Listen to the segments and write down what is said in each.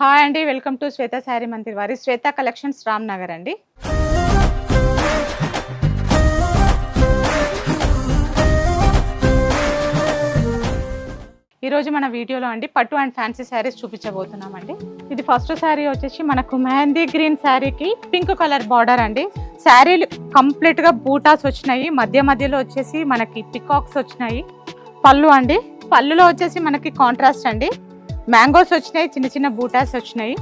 Hi అండి welcome to Shweta saree Mandir వారి Shweta collections Ram Nagar అండి ఈరోజు మన వీడియోలో అండి పట్టు అండ్ ఫ్యాన్సీ శారీస్ చూపించబోతున్నామండి ఇది ఫస్ట్ శారీ వచ్చేసి మనకు మెహందీ గ్రీన్ శారీకి పింక్ కలర్ బార్డర్ అండి శారీలు కంప్లీట్గా బూటాస్ వచ్చినాయి. మధ్య మధ్యలో వచ్చేసి మనకి పికాక్స్ వచ్చినాయి. పళ్ళు అండి పళ్ళులో వచ్చేసి మనకి కాంట్రాస్ట్ అండి మ్యాంగోస్ వచ్చినాయి చిన్న చిన్న బూటాస్ వచ్చినాయి.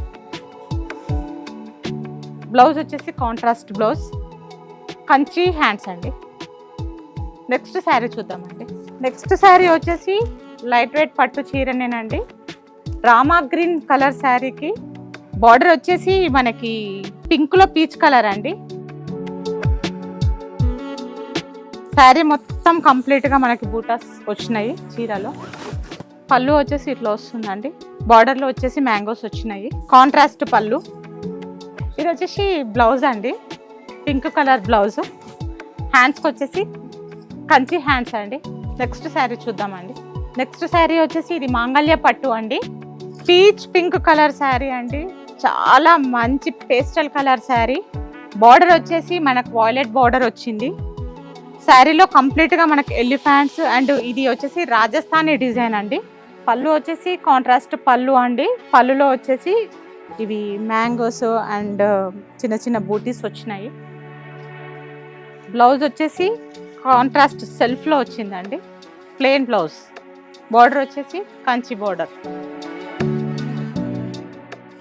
బ్లౌజ్ వచ్చేసి కాంట్రాస్ట్ బ్లౌజ్ కంచి హ్యాండ్స్ అండి. నెక్స్ట్ శారీ చూద్దామండి. నెక్స్ట్ శారీ వచ్చేసి లైట్ వెయిట్ పట్టు చీరనేనండి. రామా గ్రీన్ కలర్ శారీకి బార్డర్ వచ్చేసి మనకి పింక్లో పీచ్ కలర్ అండి. శారీ మొత్తం కంప్లీట్గా మనకి బూటాస్ వచ్చినాయి చీరలో. పళ్ళు వచ్చేసి ఇట్లా వస్తుందండి. బార్డర్లో వచ్చేసి మ్యాంగోస్ వచ్చినాయి. కాంట్రాస్ట్ పళ్ళు. ఇది వచ్చేసి బ్లౌజ్ అండి. పింక్ కలర్ బ్లౌజ్ హ్యాండ్స్కి వచ్చేసి కంచి హ్యాండ్స్ అండి. నెక్స్ట్ శారీ చూద్దామండి. నెక్స్ట్ శారీ వచ్చేసి ఇది మాంగళ్య పట్టు అండి. పీచ్ పింక్ కలర్ శారీ అండి. చాలా మంచి పేస్టల్ కలర్ శారీ బార్డర్ వచ్చేసి మనకు వాయిలెట్ బార్డర్ వచ్చింది. శారీలో కంప్లీట్గా మనకు ఎలిఫాంట్స్ అండ్ ఇది వచ్చేసి రాజస్థానీ డిజైన్ అండి. పళ్ళు వచ్చేసి కాంట్రాస్ట్ పళ్ళు అండి. పళ్ళులో వచ్చేసి ఇవి మ్యాంగోస్ అండ్ uh, చిన్న చిన్న బూటీస్ వచ్చినాయి. బ్లౌజ్ వచ్చేసి కాంట్రాస్ట్ సెల్ఫ్లో వచ్చిందండి. ప్లెయిన్ బ్లౌజ్ బార్డర్ వచ్చేసి కంచి బార్డర్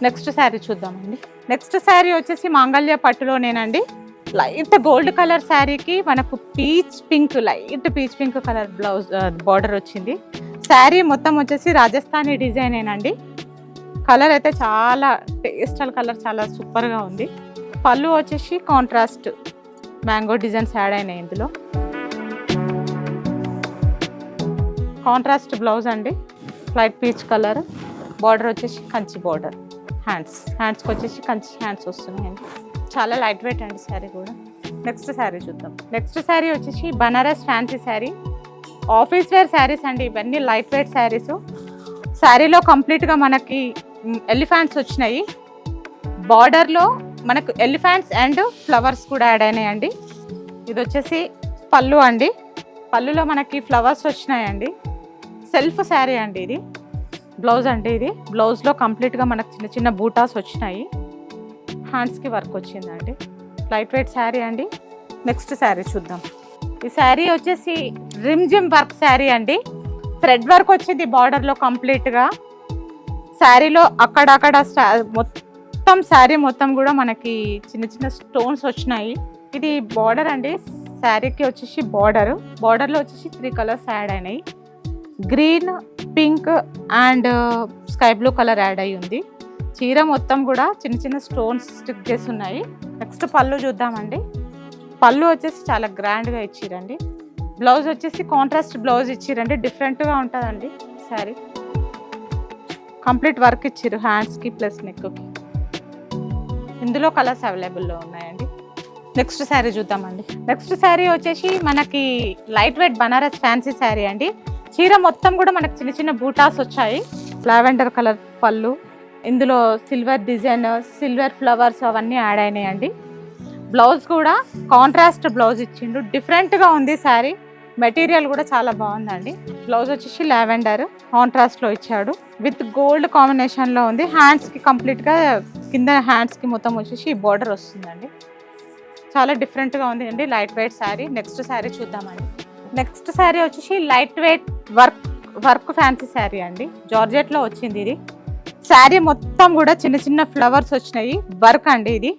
నెక్స్ట్ శారీ చూద్దామండి. నెక్స్ట్ శారీ వచ్చేసి మాంగళ్య పట్టులోనేనండి. లైట్ గోల్డ్ కలర్ శారీకి మనకు peach pink light peach pink colour blouse border వచ్చింది. శారీ మొత్తం వచ్చేసి రాజస్థానీ డిజైనేనండి కలర్ అయితే చాలా పేస్టల్ కలర్ చాలా సూపర్గా ఉంది. పళ్ళు వచ్చేసి కాంట్రాస్ట్ మ్యాంగో డిజైన్స్ యాడ్ అయినాయి ఇందులో. కాంట్రాస్ట్ బ్లౌజ్ అండి. లైట్ పీచ్ కలర్ బార్డర్ వచ్చేసి కంచి బార్డర్ హ్యాండ్స్ హ్యాండ్స్కి వచ్చేసి కంచి హ్యాండ్స్ వస్తున్నాయండి. చాలా లైట్ వెయిట్ అండి శారీ కూడా. నెక్స్ట్ శారీ చూద్దాం. నెక్స్ట్ శారీ వచ్చేసి Banaras fancy saree. Office wear sarees అండి ఇవన్నీ లైట్ వెయిట్ శారీస్. శారీలో కంప్లీట్గా మనకి ఎలిఫాంట్స్ వచ్చినాయి. బార్డర్లో మనకు ఎలిఫాంట్స్ అండ్ ఫ్లవర్స్ కూడా యాడ్ అయినాయండి. ఇది వచ్చేసి పళ్ళు అండి. పళ్ళులో మనకి ఫ్లవర్స్ వచ్చినాయండి. సెల్ఫ్ శారీ అండి ఇది. బ్లౌజ్ అండి ఇది. బ్లౌజ్లో కంప్లీట్గా మనకు చిన్న చిన్న బూటాస్ వచ్చినాయి. హ్యాండ్స్కి వర్క్ వచ్చిందండి. లైట్ వెయిట్ శారీ అండి. నెక్స్ట్ శారీ చూద్దాం. ఈ శారీ వచ్చేసి రిమ్జిమ్ వర్క్ శారీ అండి. థ్రెడ్ వర్క్ వచ్చింది బార్డర్లో కంప్లీట్గా శారీలో అక్కడక్కడ మొత్తం శారీ మొత్తం కూడా మనకి చిన్న చిన్న స్టోన్స్ వచ్చినాయి. ఇది బార్డర్ అండి. శారీకి వచ్చేసి బార్డర్ బార్డర్లో వచ్చేసి త్రీ కలర్స్ యాడ్ అయినాయి. Green pink and sky blue colour add అయి ఉంది. చీర మొత్తం కూడా చిన్న చిన్న స్టోన్స్ స్టిక్ చేసి ఉన్నాయి. నెక్స్ట్ పళ్ళు చూద్దామండి. పళ్ళు వచ్చేసి చాలా గ్రాండ్గా ఇచ్చిరండి. బ్లౌజ్ వచ్చేసి కాంట్రాస్ట్ బ్లౌజ్ ఇచ్చిరండి. డిఫరెంట్గా ఉంటుందండి శారీ. కంప్లీట్ వర్క్ ఇచ్చిర్రు హ్యాండ్స్కి ప్లస్ నెక్కి ఇందులో కలర్స్ అవైలబుల్లో ఉన్నాయండి. నెక్స్ట్ శారీ చూద్దామండి. నెక్స్ట్ శారీ వచ్చేసి మనకి light weight Banaras fancy saree అండి. చీర మొత్తం కూడా మనకు చిన్న చిన్న బూటాస్ వచ్చాయి. లావెండర్ కలర్ పళ్ళు. ఇందులో సిల్వర్ డిజైన్ సిల్వర్ ఫ్లవర్స్ అవన్నీ యాడ్ అయినాయండి. బ్లౌజ్ కూడా కాంట్రాస్ట్ బ్లౌజ్ ఇచ్చిండు. డిఫరెంట్గా ఉంది శారీ. మెటీరియల్ కూడా చాలా బాగుందండి. బ్లౌజ్ వచ్చేసి లావెండర్ కాంట్రాస్ట్లో ఇచ్చాడు. విత్ గోల్డ్ కాంబినేషన్లో ఉంది. హ్యాండ్స్కి కంప్లీట్గా కింద హ్యాండ్స్కి మొత్తం వచ్చేసి బార్డర్ వస్తుందండి. చాలా డిఫరెంట్గా ఉంది అండి. Light weight saree. Next saree చూద్దామండి. నెక్స్ట్ శారీ వచ్చేసి light weight work work fancy saree అండి. జార్జెట్లో వచ్చింది ఇది. శారీ మొత్తం కూడా చిన్న చిన్న ఫ్లవర్స్ వచ్చినాయి. వర్క్ అండి ఇది.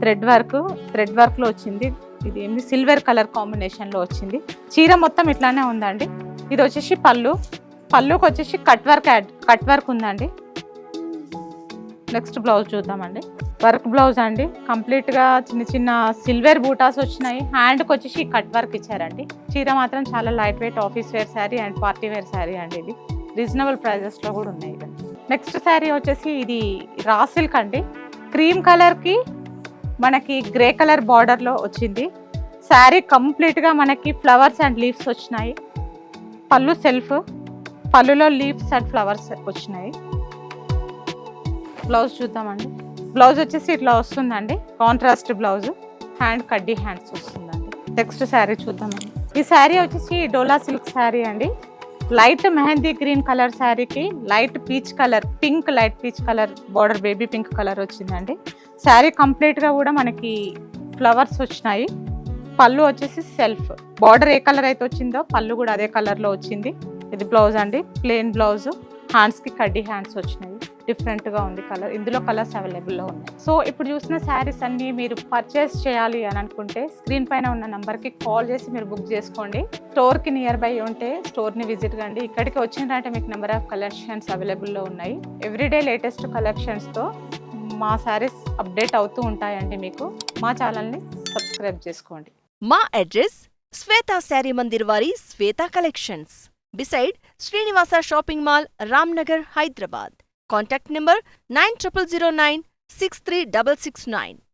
థ్రెడ్ వర్క్ థ్రెడ్ వర్క్లో వచ్చింది. ఇది ఏమి సిల్వర్ కలర్ కాంబినేషన్లో వచ్చింది. చీర మొత్తం ఇట్లానే ఉందండి. ఇది వచ్చేసి పళ్ళు. పళ్ళుకి వచ్చేసి cut work add cut work ఉందండి. నెక్స్ట్ బ్లౌజ్ చూద్దామండి. వర్క్ బ్లౌజ్ అండి. కంప్లీట్గా చిన్న చిన్న సిల్వర్ బూటాస్ వచ్చినాయి. హ్యాండ్కి వచ్చేసి కట్ వర్క్ ఇచ్చారండి. చీర మాత్రం చాలా light weight office wear saree and party wear saree అండి ఇది. రీజనబుల్ ప్రైజెస్లో కూడా ఉన్నాయి. నెక్స్ట్ శారీ వచ్చేసి ఇది రా సిల్క్ అండి. క్రీమ్ కలర్కి మనకి గ్రే కలర్ బార్డర్లో వచ్చింది. శారీ కంప్లీట్గా మనకి ఫ్లవర్స్ అండ్ లీవ్స్ వచ్చినాయి. పళ్ళు సెల్ఫ్ పళ్ళులో లీవ్స్ అండ్ ఫ్లవర్స్ వచ్చినాయి. బ్లౌజ్ చూద్దామండి. బ్లౌజ్ వచ్చేసి ఇట్లా వస్తుందండి. కాంట్రాస్ట్ బ్లౌజ్ హ్యాండ్ కడ్డీ హ్యాండ్స్ వస్తుందండి. నెక్స్ట్ శారీ చూద్దామండి. ఈ శారీ వచ్చేసి డోలా సిల్క్ శారీ అండి. లైట్ మెహందీ గ్రీన్ కలర్ శారీకి light peach colour pink light peach colour border baby pink colour వచ్చిందండి. శారీ కంప్లీట్గా కూడా మనకి ఫ్లవర్స్ వచ్చినాయి. పళ్ళు వచ్చేసి సెల్ఫ్. బార్డర్ ఏ కలర్ అయితే వచ్చిందో పళ్ళు కూడా అదే కలర్లో వచ్చింది. ఇది బ్లౌజ్ అండి ప్లెయిన్ బ్లౌజ్. హ్యాండ్స్కి కడ్డీ హ్యాండ్స్ వచ్చినాయి. డిఫరెంట్గా ఉంది కలర్. ఇందులో కలర్స్ అవైలబుల్లో ఉన్నాయి. సో ఇప్పుడు చూసిన శారీస్ అన్నీ మీరు పర్చేస్ చేయాలి అని అనుకుంటే స్క్రీన్ పైన ఉన్న నెంబర్కి కాల్ చేసి మీరు బుక్ చేసుకోండి. స్టోర్కి నియర్ బై ఉంటే స్టోర్ని విజిట్ కండి. ఇక్కడికి వచ్చిందంటే మీకు నెంబర్ ఆఫ్ కలెక్షన్స్ అవైలబుల్లో ఉన్నాయి. ఎవ్రీడే లేటెస్ట్ కలెక్షన్స్తో మా శారీస్ అప్డేట్ అవుతూ ఉంటాయండి మీకు. మా ఛానల్ని సబ్స్క్రైబ్ చేసుకోండి. మా అడ్రస్ శ్వేత శారీ మందిర్ వారి Shweta collections. Beside Srinivasa shopping mall Ramnagar Hyderabad. Contact number 9009 63669.